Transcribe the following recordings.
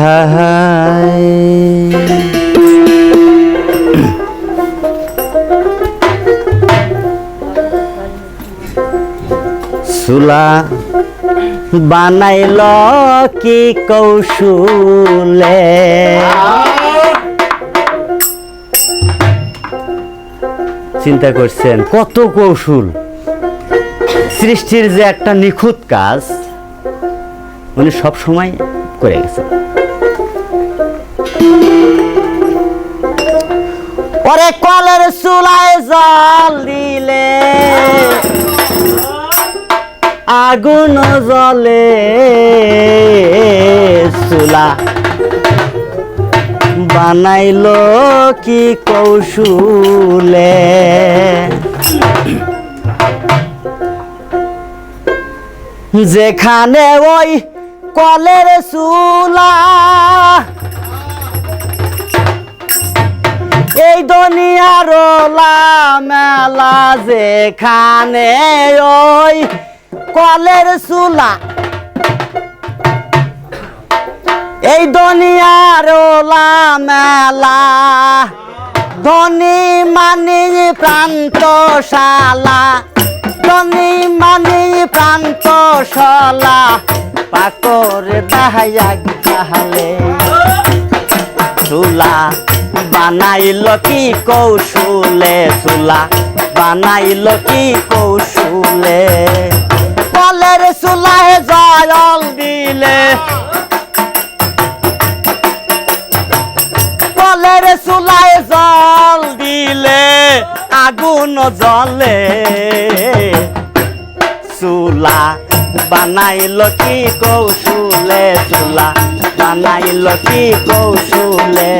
হায়। সুলা বানাইল কি কৌশলে? চিন্তা করছেন, কত কৌশল? সৃষ্টির যে একটা নিখুঁত কাজ, উনি সব সময় করে গেছেন। ওরে কলের চুলায় জল দিলে। আগুন জলে চুলা। বানাইলো কি কৌশলে? যেখানে ওই কলের চুলা এই দুনিয়ার মেলা যেখানে ওই কলের চুলা। এই দুনিয়ার মেলা ধনী মানি প্রান্তশালা, ধনী মানি প্রান্তশালা পাকর দাহায়াক তাহলে চুলা বানাইল কি কৌশলে চুলা? বানাইল কি কৌশলে? কলের চুলায় জল দিলে। কলের চুলায় জল দিলে আগুন জলে চুলা বানাইল কি কৌশলে চুলা বানাইল কি কৌশুলে?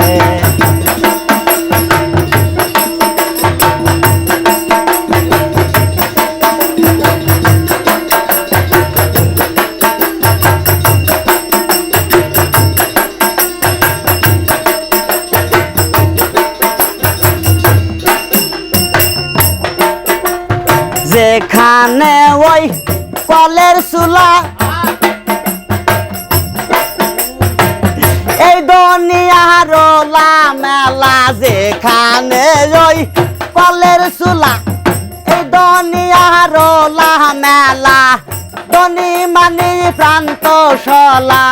যেখানে ওই কলের চুলা। এই দুনিয়ার মেলা যেখানে ওই কলের চুলা। এই দুনিয়ার মেলা ধনী মানি প্রান্ত সলা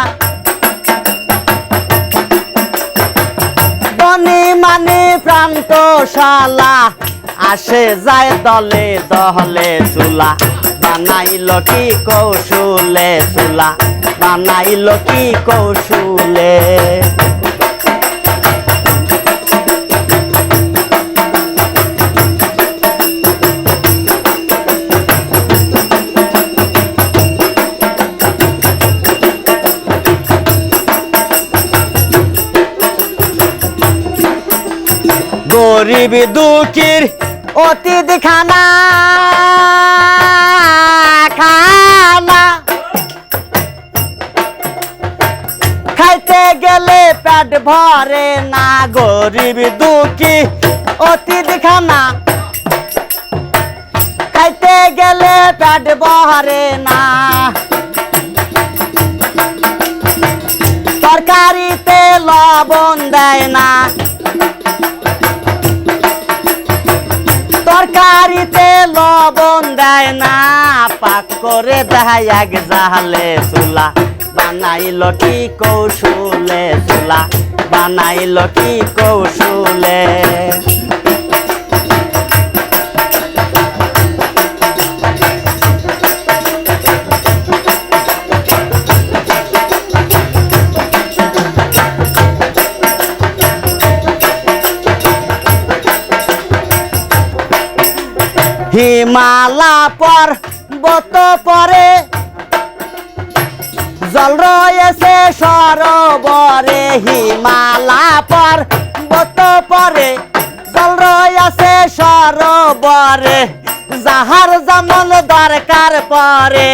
ধনী মানি প্রান্ত শালা, আসে যায় দলে দহলে চুলা। বানাইল কি কৌশলে চুলা? বানাইল কি কৌশলে? গরিব দুঃখীর অতীত খানা পেট ভরে না, গরিব দুঃখী অতীত খানা খাইতে গেলে পেট ভরে না। তরকারিতে লবণ দেয় না। তরকারিতে লবণ দেয় না। পাক করে দেয় এক জাহালে চুলা। বানাইল কি কৌশলে চুলা বানাইল কি কৌশলে? হিমালা পর বত পরে জল রয়েছে সরোবরে হিমালা পর, বত পরে। জল রয়েছে সরোবরে, যাহার যেমন দরকার পরে।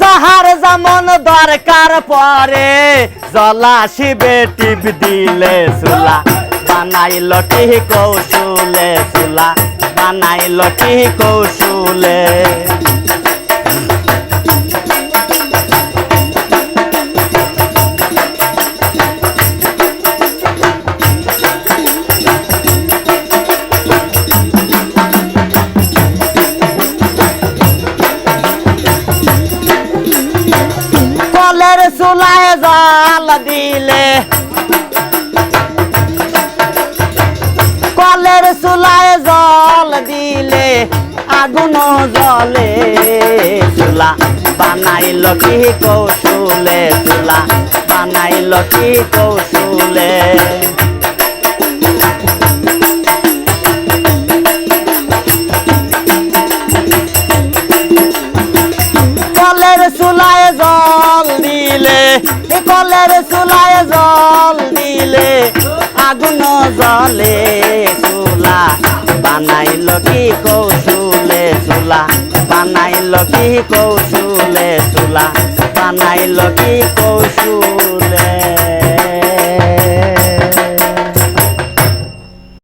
যাহার যেমন দরকার পরে। জলা শিবে টিপ দিলে সুলা বানাইল কি কৌশলে সুলা বানাইল কি দিলে। কলের চুলায় জল দিলে, আগুন জলে চুলা বানাইল কি কৌশলে? চুলা বানাইল কি কৌশলে? কলের চুলায় জল দিলে কলের জলে চুলা বানাইল কি কৌশুলে চুলা বানাইল কি কৌশুলে চুলা বানাইল কি কৌশলে